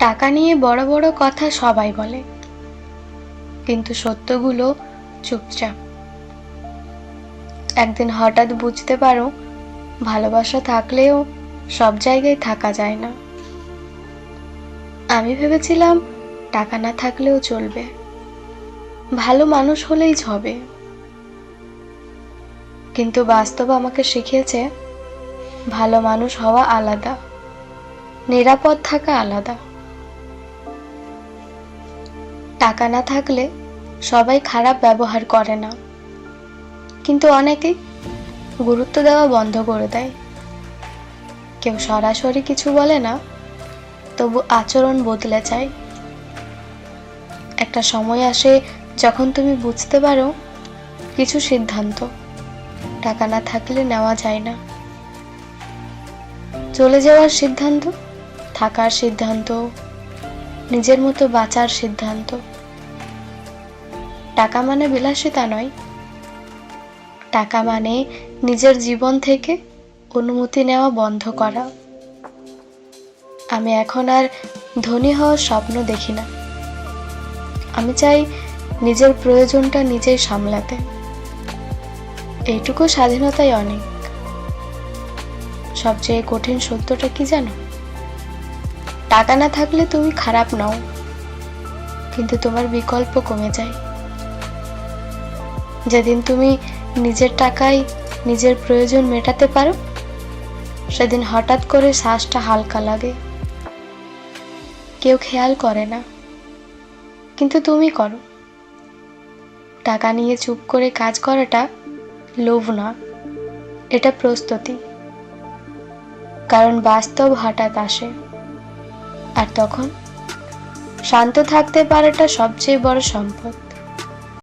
টাকা নিয়ে বড় বড় কথা সবাই বলে। কিন্তু সত্যগুলো চুপচাপ। একদিন হঠাৎ বুঝতে পারো, ভালোবাসা থাকলেও সব জায়গায় থাকা যায় না। আমি ভেবেছিলাম টাকা না থাকলেও চলবে। ভালো মানুষ হলেই হবে কিন্তু বাস্তব আমাকে শিখিয়েছে, ভালো মানুষ হওয়া আলাদা, নিরাপদ থাকা আলাদা। টাকা না থাকলে সবাই খারাপ ব্যবহার করে না। কিন্তু অনেকেই গুরুত্ব দেওয়া বন্ধ করে দেয়। কেউ সরাসরি কিছু বলে না, তবু আচরণ বদলে যায়। একটা সময় আসে যখন তুমি বুঝতে পারো কিছু সিদ্ধান্ত টাকা না থাকলে নেওয়া যায় না। চলে যাওয়ার সিদ্ধান্ত, থাকার সিদ্ধান্ত, নিজের মতো বাঁচার সিদ্ধান্ত। টাকা মানে বিলাসিতা নয়। টাকা মানে নিজের জীবন থেকে অনুমতি নেওয়া বন্ধ করা। আমি এখন আর ধনী হওয়ার স্বপ্ন দেখি না। আমি চাই নিজের প্রয়োজনটা নিজেই সামলাতে। এইটুকু স্বাধীনতাই অনেক। সবচেয়ে কঠিন সত্যটা কি জানো? টাকা না থাকলে তুমি খারাপ নও। কিন্তু তোমার বিকল্প কমে যায়। যেদিন তুমি নিজের টাকায় নিজের প্রয়োজন মেটাতে পারো, সেদিন হঠাৎ করে শ্বাসটা হালকা লাগে। কেউ খেয়াল করে না, কিন্তু তুমি করো। টাকা নিয়ে চুপ করে কাজ করাটা লোভ না, এটা প্রস্তুতি। কারণ বাস্তব হঠাৎ আসে, আর তখন শান্ত থাকতে পারাটা সবচেয়ে বড় সম্পদ।